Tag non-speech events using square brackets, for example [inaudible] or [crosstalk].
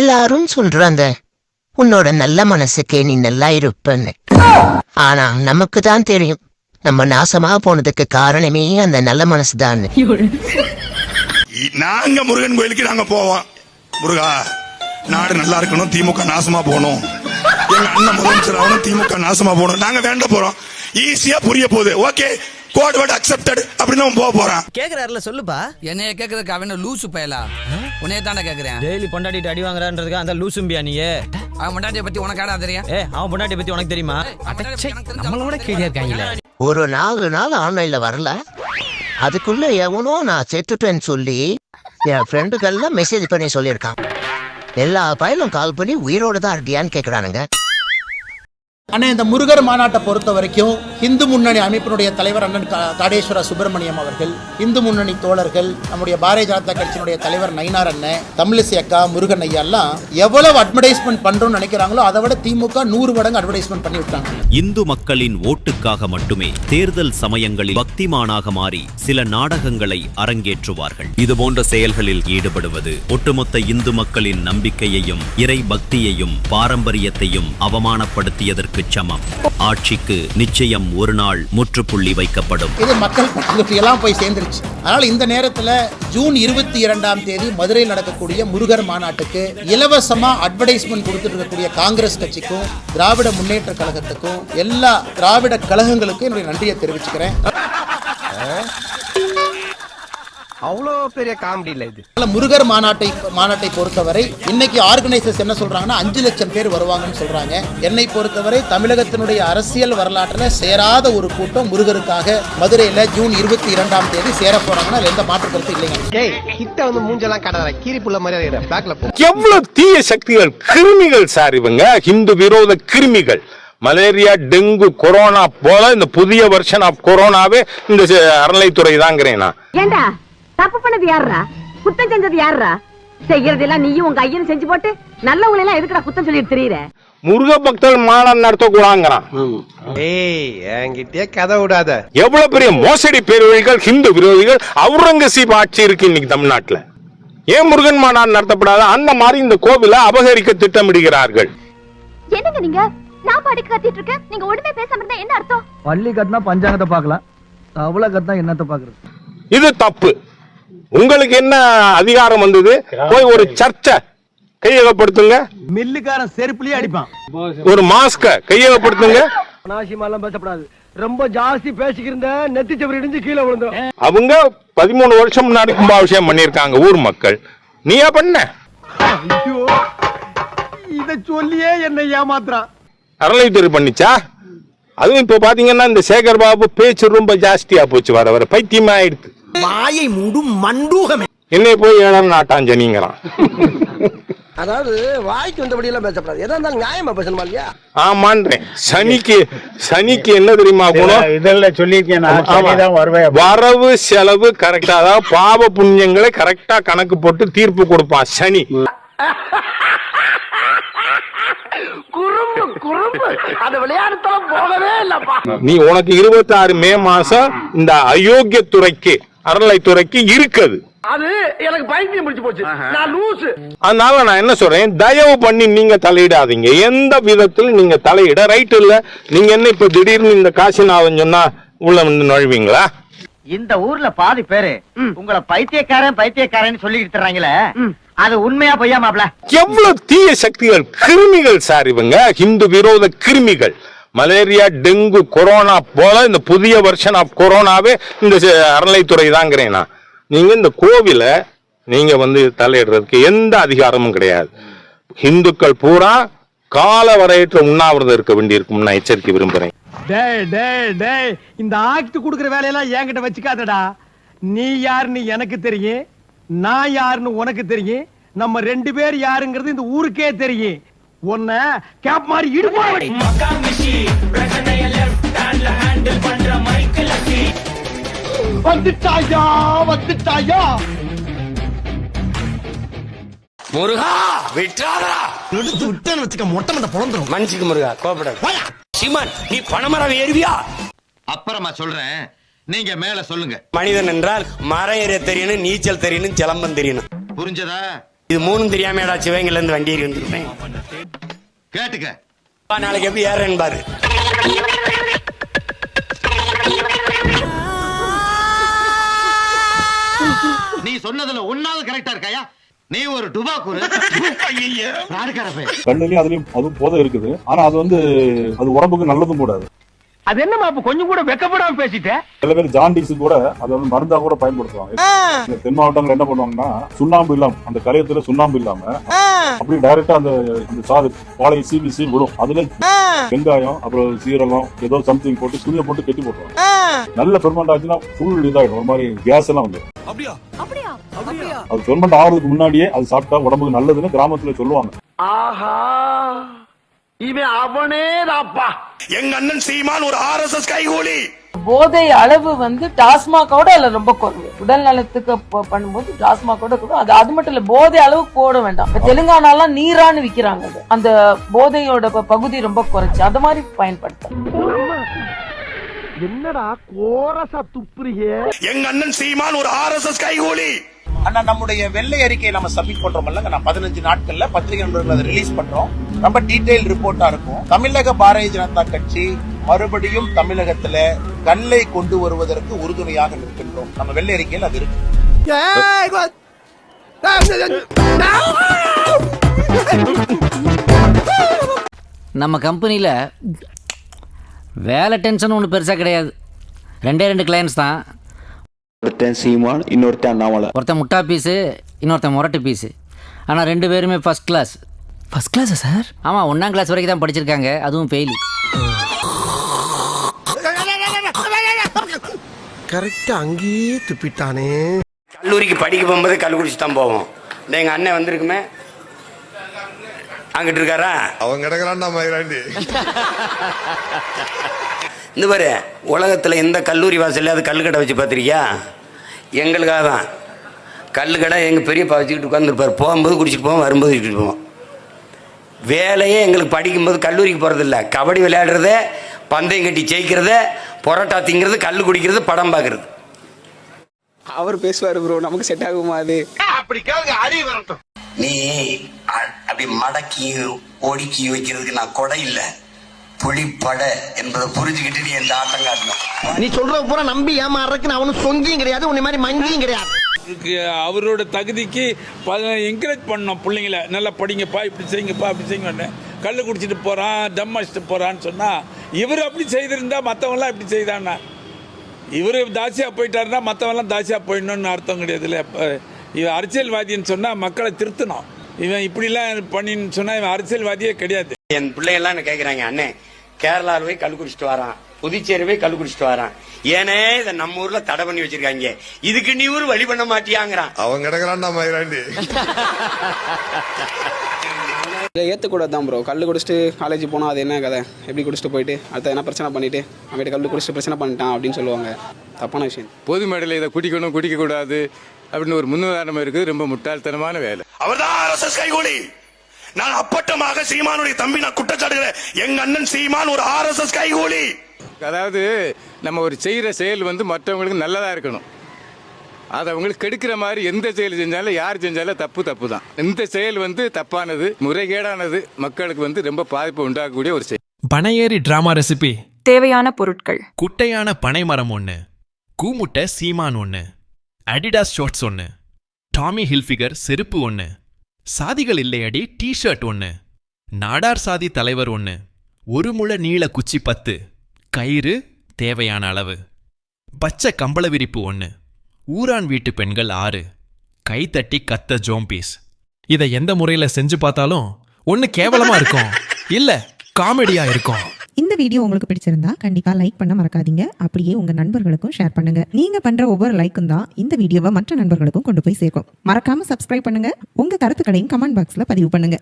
எல்லாரும் சொல்றாங்க உன்னோட நல்ல மனசுக்கே நீ நல்லா இருப்பன்னு. ஆனா நமக்கு தான் தெரியும் நம்ம நாசமா போனதுக்கு காரணமே அந்த நல்ல மனசுதான் நாங்க முருகன் கோயிலுக்கு நாங்க போவோம். முருகா நாடு நல்லா இருக்கணும் திமுக நாசமா போகணும். எங்க அண்ணன் முதலமைச்சர் ஆகணும் திமுக நாசமா போகணும். நாங்க வேண்ட போறோம். ஈஸியா புரிய போகுது. ஓகே கோட் வேர்ட் அக்செப்டட் அப்படின்னு அவன் போக போறான். கேக்குறாருல சொல்லுப்பா. என்னைய கேக்குறதுக்கு அவன் லூசு பயலா? உன்னைய தானே கேக்குறேன். டெய்லி பொண்டாட்டிட்டு அடி வாங்குறான்றதுக்கு அந்த லூசும்பியா நீ? அவன் முன்னாடிய பத்தி உனக்கு ஆடா தெரியும்? ஏ அவன் பொண்டாட்டி பத்தி உனக்கு தெரியுமா? நம்மளோட கேடியா இருக்காங்களே. ஒரு நாலு நாள் ஆன்லைன்ல வரல. அதுக்குள்ள எவனோ நான் செத்துட்டேன்னு சொல்லி என் ஃப்ரெண்டுக்கெல்லாம் மெசேஜ் பண்ணி சொல்லியிருக்கான். எல்லா பயலும் கால் பண்ணி உயிரோட தான் இருக்கியான்னு கேக்குறானுங்க. அண்ணா இந்த முருகர் மாநாட்டை பொறுத்த வரைக்கும் இந்து முன்னணி அமைப்பினுடைய தலைவர் அண்ணன் காடேஸ்வர சுப்பிரமணியம் அவர்கள் இந்து முன்னணி தோழர்கள் நம்முடைய பாரதிய ஜனதா கட்சியினுடைய தலைவர் நயினார் அண்ணன் தமிழிசை அக்கா முருகன் ஐயா எல்லாம் எவ்வளவு அட்வர்டைஸ்மெண்ட் பண்றோம்னு நினைக்கிறாங்களோ அதை விட திமுக நூறு மடங்கு அட்வர்டைஸ்மெண்ட் பண்ணி விட்டாங்க. இந்து மக்களின் ஓட்டுக்காக மட்டுமே தேர்தல் சமயங்களில் பக்திமானாக மாறி சில நாடகங்களை அரங்கேற்றுவார்கள். இதுபோன்ற செயல்களில் ஈடுபடுவது ஒட்டுமொத்த இந்து மக்களின் நம்பிக்கையையும் இறை பக்தியையும் பாரம்பரியத்தையும் அவமானப்படுத்தியதற்கு சமம். ஆட்சிக்கு நிச்சயம் ஒரு நாள் முற்றுப்புள்ளி வைக்கப்படும். இது மக்கள் எல்லாம் போய் சேர்ந்துருச்சு. அதனால இந்த நேரத்துல ஜூன் இருபத்தி இரண்டாம் தேதி மதுரையில் நடக்கக்கூடிய முருகர் மாநாட்டுக்கு இலவசமா அட்வர்டைஸ்மெண்ட் கொடுத்துட்டு இருக்கக்கூடிய காங்கிரஸ் கட்சிக்கும் திராவிட முன்னேற்ற கழகத்துக்கும் எல்லா திராவிட கழகங்களுக்கும் என்னுடைய நன்றியை தெரிவிச்சுக்கிறேன். அவ்வளோ பெரிய காமெடி இல்ல இது. முருகர் மாநாட்டை மாநாட்டை பொறுத்தவரை இன்னைக்கு ஆர்கனைசர்ஸ் என்ன சொல்றாங்கன்னா அஞ்சு லட்சம் பேர் வருவாங்கன்னு சொல்றாங்க. என்னை பொறுத்தவரை தமிழகத்தினுடைய அரசியல் வரலாற்றுல சேராத ஒரு கூட்டம் முருகருக்காக மதுரையில ஜூன் இருபத்தி இரண்டாம் தேதி சேர போறாங்கன்னா எந்த மாற்று கருத்து இல்லைங்க. டேய் கிட்ட வந்து மூஞ்செல்லாம் கீரி புள்ள மாதிரி பேக்ல போ. எவ்வளவு தீய சக்திகள் கிருமிகள் சார் இவங்க. ஹிந்து விரோத கிருமிகள். மலேரியா டெங்கு கொரோனா போல இந்த புதிய வருஷன் ஆஃப் கொரோனாவே இந்த அறநிலைத்துறை தாங்கிறேன் நான். ஏண்டா? தப்பு பண்ணது யாருடா குத்தம் செஞ்சது யாருடா செய்யறதெல்லாம் நீயும் உங்க ஐயனும் செஞ்சு போட்டு நல்லவங்களை எல்லாம் எதுக்குடா குத்தம் சொல்லிட்டு தெரியற? முருக பக்தர் மாநாடு நடத்தக்கூடாங்கிறான் ஏய் என்கிட்டயே கதை விடாத. எவ்வளவு பெரிய மோசடி பேரொழிகள் ஹிந்து விரோதிகள் அவுரங்கசீப் ஆட்சி இருக்கு இன்னைக்கு தமிழ்நாட்டுல. ஏன் முருகன் மாநாடு நடத்தப்படாத? அந்த மாதிரி இந்த கோவிலை அபகரிக்க திட்டமிடுகிறார்கள். என்னங்க நீங்க? நான் பாட்டுக்கு கத்திட்டு இருக்கேன். நீங்க ஒண்ணுமே பேசாம இருந்தா என்ன அர்த்தம்? பள்ளி கட்டினா பஞ்சாங்கத்தை பார்க்கலாம். அவ்வளவு கட்டினா என்னத்தை பாக்குறது இது தப்பு. உங்களுக்கு என்ன அதிகாரம் வந்தது? போய் ஒரு சர்ச்சை கையகப்படுத்துங்க. மில்லுக்காரன் செருப்புலயே அடிப்பான். ஒரு மாஸ்க கையகப்படுத்துங்க. அனாவசியமாலாம் பேசப்படாது. ரொம்ப ஜாஸ்தி பேசிக்கிருந்த நெத்தி சவரி இடிஞ்சு கீழே விழுந்தோம். அவங்க பதிமூணு வருஷம் முன்னாடி கும்பாபிஷேகம் பண்ணிருக்காங்க ஊர் மக்கள். நீயா பண்ண? ஐயோ இத சொல்லியே என்னை ஏமாத்துறான். அறநிலைத்துறை பண்ணிச்சா? அதுவும் இப்ப பாத்தீங்கன்னா இந்த சேகர் பாபு பேச்சு ரொம்ப ஜாஸ்தியா போச்சு வர வர பைத்தியமா ஆயிடுது வாயை மூடும் மண்டூகமே. என்னை போய் ஏழாம் நாட்டாஞ்சனிங்கிறான். அதாவது வாய்க்கு வந்தபடி எல்லாம் பேசப்படாது. எதா இருந்தாலும் நியாயமா பேசணுமா இல்லையா? ஆமான்றேன் சனிக்கு சனிக்கு என்ன தெரியுமா குணம்? இதெல்லாம் சொல்லியிருக்கேன். வரவு செலவு கரெக்டா அதாவது பாவ புண்ணியங்களை கரெக்டா கணக்கு போட்டு தீர்ப்பு கொடுப்பான் சனி. நீ உனக்கு இருபத்தி ஆறு மே மாசம் இந்த அயோக்கிய துறைக்கு அறநிலைத்துறைக்கு இருக்குது. அது எனக்கு பைத்தியம் முடிச்சு போச்சு. நான் லூசு. அதனால நான் என்ன சொல்றேன்? தயவு பண்ணி நீங்க தலையிடாதீங்க. எந்த விதத்தில் நீங்க தலையிட ரைட் இல்ல. நீங்க என்ன இப்ப திடீர்னு இந்த காசிநாதன் சொன்னா உள்ள வந்து நுழைவீங்களா? இந்த ஊர்ல பாதி பேரு உங்களை பைத்தியக்காரன் பைத்தியக்காரன் சொல்லிட்டு தர்றாங்களே அது உண்மையா பொய்யா மாப்ள எவ்வளவு தீய சக்திகள் கிருமிகள் சார் இவங்க? ஹிந்து விரோத கிருமிகள். மலேரியா டெங்கு கொரோனா போல இந்த புதிய வருஷன் ஆஃப் கொரோனாவே இந்த ச- அறநிலைத்துறை தாங்கிறேன் நான். நீங்க இந்த கோவிலை நீங்க வந்து தலையிடுறதுக்கு எந்த அதிகாரமும் கிடையாது. இந்துக்கள் பூரா கால வரையற்ற உண்ணாவிரதம் இருக்க வேண்டியிருக்கும் நான் எச்சரிக்கை விரும்புறேன். டேய் டேய் டேய் இந்த ஆக்ட் கொடுக்குற வேலையெல்லாம் என்கிட்ட வச்சுக்காதடா. நீ யாருன்னு எனக்கு தெரியும் நான் யாருன்னு உனக்கு தெரியும் நம்ம ரெண்டு பேர் யாருங்கிறது இந்த ஊருக்கே தெரியும். உன்னை கேப் மாதிரி இடுப்பா வந்துட்டாயா வந்துட்டாயா? முருகா விட்டாரா எடுத்து விட்டேன்னு வச்சுக்க மொட்டை மட்ட பொழந்துரும் மன்னிச்சுக்க முருகா கோபப்பட சிமன் நீ பணமரம் ஏறுவியா? அப்புறமா சொல்றேன். நீங்க மேல சொல்லுங்க. மனிதன் என்றால் மரம் ஏற தெரியணும் நீச்சல் தெரியணும் சிலம்பம் தெரியணும். புரிஞ்சதா? இது மூணும் தெரியாமடா சிவங்கள்ல இருந்து வண்டி ஏறி வந்துருப்பேன். கேட்டுக்க. நாளைக்கு எப்படி ஏறேன்னு பாரு. நீ சொன்னதுல ஒன்னாவது கரெக்டா இருக்காயா? நீ ஒரு டுபாக்கூரு கண்ணுலயும் அதுலயும் அதுவும் போதை இருக்குது. ஆனா அது வந்து அது உடம்புக்கு நல்லதும் கூடாது. அது என்னமா அப்ப கொஞ்சம் கூட வெக்கப்படாம பேசிட்ட? சில பேர் ஜாண்டிஸ் கூட அதை வந்து மருந்தா கூட பயன்படுத்துவாங்க. இந்த தென் மாவட்டங்கள் என்ன பண்ணுவாங்கன்னா சுண்ணாம்பு இல்லாம அந்த கலையத்துல சுண்ணாம்பு இல்லாம அப்படி டைரக்டா அந்த அந்த சாறு பாலை சீவி சீவி விடும். அதுல வெங்காயம் அப்புறம் சீரகம் ஏதோ சம்திங் போட்டு துணியை போட்டு கட்டி போட்டுருவாங்க. நல்ல பெர்மெண்ட் ஆச்சுன்னா ஃபுல் இதாயிடும். ஒரு மாதிரி கேஸ் எல்லாம் வந்து அது பெர்மெண்ட் ஆகிறதுக்கு முன்னாடியே அது சாப்பிட்டா உடம்புக்கு நல்லதுன்னு கிராமத்துல சொல்லுவாங்க. ஆஹா! இவன் அவனே தாப்பா எங்க அண்ணன் சீமான் ஒரு ஆர்எஸ்எஸ் கைகூலி. போதை அளவு வந்து டாஸ்மாகோட அதுல ரொம்ப குறைவு. உடல் நலத்துக்கு ப- பண்ணும்போது டாஸ்மாகோட கூட அது அது மட்டும் இல்ல போதை அளவு போட வேண்டாம். இப்ப தெலுங்கானாலாம் நீரான்னு விக்கிறாங்க அது. அந்த போதையோட பகுதி ரொம்ப குறைச்சு அது மாதிரி பயன்படுத்த என்னடா கோரசா துப்புறியே? எங்க அண்ணன் சீமான் ஒரு ஆர்எஸ்எஸ் கைகூலி. ஆனா நம்முடைய வெள்ளை அறிக்கையை நம்ம சப்மிட் பண்றோம்ல நான் பதினஞ்சு நாட்கள்ல பத்திரிகை நண்பர்கள் அதை ரிலீஸ் பண்றோம். ரொம்ப டீடைல் ரிப்போர்ட்டா இருக்கும். தமிழக பாரதிய ஜனதா கட்சி மறுபடியும் தமிழகத்துல கல்லை கொண்டு வருவதற்கு உறுதுணையாக நிற்கின்றோம். நம்ம வெள்ளை அறிக்கையில் அது இருக்கு. நம்ம கம்பெனியில் வேலை டென்ஷன் ஒன்றும் பெருசாக கிடையாது. ரெண்டே ரெண்டு கிளையன்ஸ் தான். ஒருத்தன் சீமான் இன்னொருத்தன் அண்ணாமலை. ஒருத்தன் முட்டா பீஸு இன்னொருத்தன் முரட்டு பீஸு. ஆனால் ரெண்டு பேருமே ஃபர்ஸ்ட் கிளாஸ் ஃபர்ஸ்ட் கிளாஸா சார் ஆமாம் ஒன்றாம் கிளாஸ் வரைக்கும் தான் படிச்சிருக்காங்க. அதுவும் ஃபெயிலி கரெக்டா அங்கேயே துப்பிட்டானே. கல்லூரிக்கு படிக்க போகும்போது கல் குடிச்சு தான் போவோம். இந்த எங்க அண்ணன் வந்திருக்குமே அங்கிட்டு இருக்காரா? அவன் கிடக்குறான்டா மயிராண்டி [laughs] இந்த பாரு உலகத்துல எந்த கல்லூரி வாசல்ல அது கல் கடை வச்சு பார்த்திருக்கியா? எங்களுக்காக தான். கல் கடை எங்கள் பெரியப்பா வச்சுக்கிட்டு உட்காந்துருப்பார் போகும்போது குடிச்சிட்டு போவோம் வரும்போது குடிச்சிட்டு போவோம். வேலையே எங்களுக்கு படிக்கும்போது கல்லூரிக்கு போகிறதில்ல கபடி விளையாடுறது பந்தயம் கட்டி ஜெயிக்கிறது பொரோட்டா திங்கிறது கல் குடிக்கிறது படம் பார்க்குறது. அவர் பேசுவாரு ப்ரோ நமக்கு செட் ஆகுமா அது? அப்படி கேளுங்க அறிவு வரட்டும். நீ அ- அப்படி மடக்கி ஒடுக்கி வைக்கிறதுக்கு நான் கொடை இல்லை. புளிப்படை என்பதை புரிஞ்சுக்கிட்டு நீ எந்த ஆட்டம் காட்டணும் நீ சொல்ற பூரா நம்பி ஏமாறதுக்கு நான் அவனும் சொங்கியும் கிடையாது உன்னை மாதிரி மங்கியும் கிடையாது. அவரோட தகுதிக்கு என்கரேஜ் பண்ணோம் பிள்ளைங்கள. நல்லா படிங்கப்பா இப்படி செய்யுங்கப்பா அப்படி செய்யுங்க கல் குடிச்சிட்டு போறான் தம் அடிச்சுட்டு போறான்னு சொன்னா இவர் அப்படி செய்திருந்தா மற்றவங்களாம் இப்படி செய்தானா? இவர் தாசியா போயிட்டாருன்னா மற்றவங்களாம் தாசியா போயிடணும்னு அர்த்தம் கிடையாதுல்ல இப்ப இவன் அரசியல்வாதின்னு சொன்னா மக்களை திருத்தணும். இவன் இப்படிலாம் பண்ணின்னு சொன்னா இவன் அரசியல்வாதியே கிடையாது. என் பிள்ளைகள்லாம் என்ன கேட்குறாங்க அண்ணே கேரளாவில் போய் கல் குடிச்சிட்டு வரான். புதுச்சேரி போய் கல் குடிச்சிட்டு வரான். ஏனே இதை நம்ம ஊர்ல தடை பண்ணி வச்சிருக்காங்க. இதுக்கு நீ ஊர் வழி பண்ண மாட்டியாங்கிறான். அவன் கிடக்குறான்டா மயிராண்டி ஏற்றக்கூடாது தான் ப்ரோ கல் குடிச்சிட்டு காலேஜ் போனால் அது என்ன கதை? எப்படி குடிச்சிட்டு போயிட்டு அடுத்த என்ன பிரச்சனை பண்ணிட்டு அவன்கிட்ட கல் குடிச்சிட்டு பிரச்சனை பண்ணிட்டான் அப்படின்னு சொல்லுவாங்க. தப்பான விஷயம். பொது மேடையில் இதை குடிக்கணும் குடிக்க கூடாது அப்படின்னு ஒரு முன்னுதாரணம் இருக்குது. ரொம்ப முட்டாள்தனமான வேலை. அவர்தான் ஆர்எஸ்எஸ் கைகூலி. நான் அப்பட்டமாக சீமானுடைய தம்பி நான் குற்றச்சாட்டுகிறேன். எங்க அண்ணன் சீமான் ஒரு ஆர்எஸ்எஸ் கைகூலி. அதாவது நம்ம ஒரு செய்கிற செயல் வந்து மற்றவங்களுக்கு நல்லதாக இருக்கணும். அது அவங்களுக்கு கெடுக்கிற மாதிரி எந்த செயல் செஞ்சாலும் யார் செஞ்சாலும் தப்பு தப்பு தான் இந்த செயல் வந்து தப்பானது முறைகேடானது மக்களுக்கு வந்து ரொம்ப பாதிப்பு உண்டாக்கக்கூடிய ஒரு செயல். பனையேறி டிராமா ரெசிபி. தேவையான பொருட்கள். குட்டையான பனை மரம் ஒன்று கூமுட்டை சீமான் ஒன்று அடிடாஸ் ஷார்ட்ஸ் ஒன்று டாமி ஹில்ஃபிகர் செருப்பு ஒன்று சாதிகள் இல்லையடி டி-ஷர்ட் ஒன்று நாடார் சாதி தலைவர் ஒன்று ஒரு முழ நீள குச்சி பத்து. கயிறு தேவையான அளவு. பச்சை கம்பள விரிப்பு ஒன்று ஊரான் வீட்டு பெண்கள் ஆறு. கைத்தட்டி கத்த ஜோம்பீஸ். இதை எந்த முறையில செஞ்சு பார்த்தாலும் ஒன்று கேவலமா இருக்கும். [laughs] இல்ல காமெடியா இருக்கும். இந்த வீடியோ உங்களுக்கு பிடிச்சிருந்தா கண்டிப்பா லைக் பண்ண மறக்காதீங்க. அப்படியே உங்க நண்பர்களுக்கும் ஷேர் பண்ணுங்க. நீங்க பண்ற ஒவ்வொரு லைக்கும் தான் இந்த வீடியோவை மற்ற நண்பர்களுக்கும் கொண்டு போய் சேர்க்கும். மறக்காம சப்ஸ்கிரைப் பண்ணுங்க. உங்க கருத்துக்களையும் கமெண்ட் பாக்ஸ்ல பதிவு பண்ணுங்க.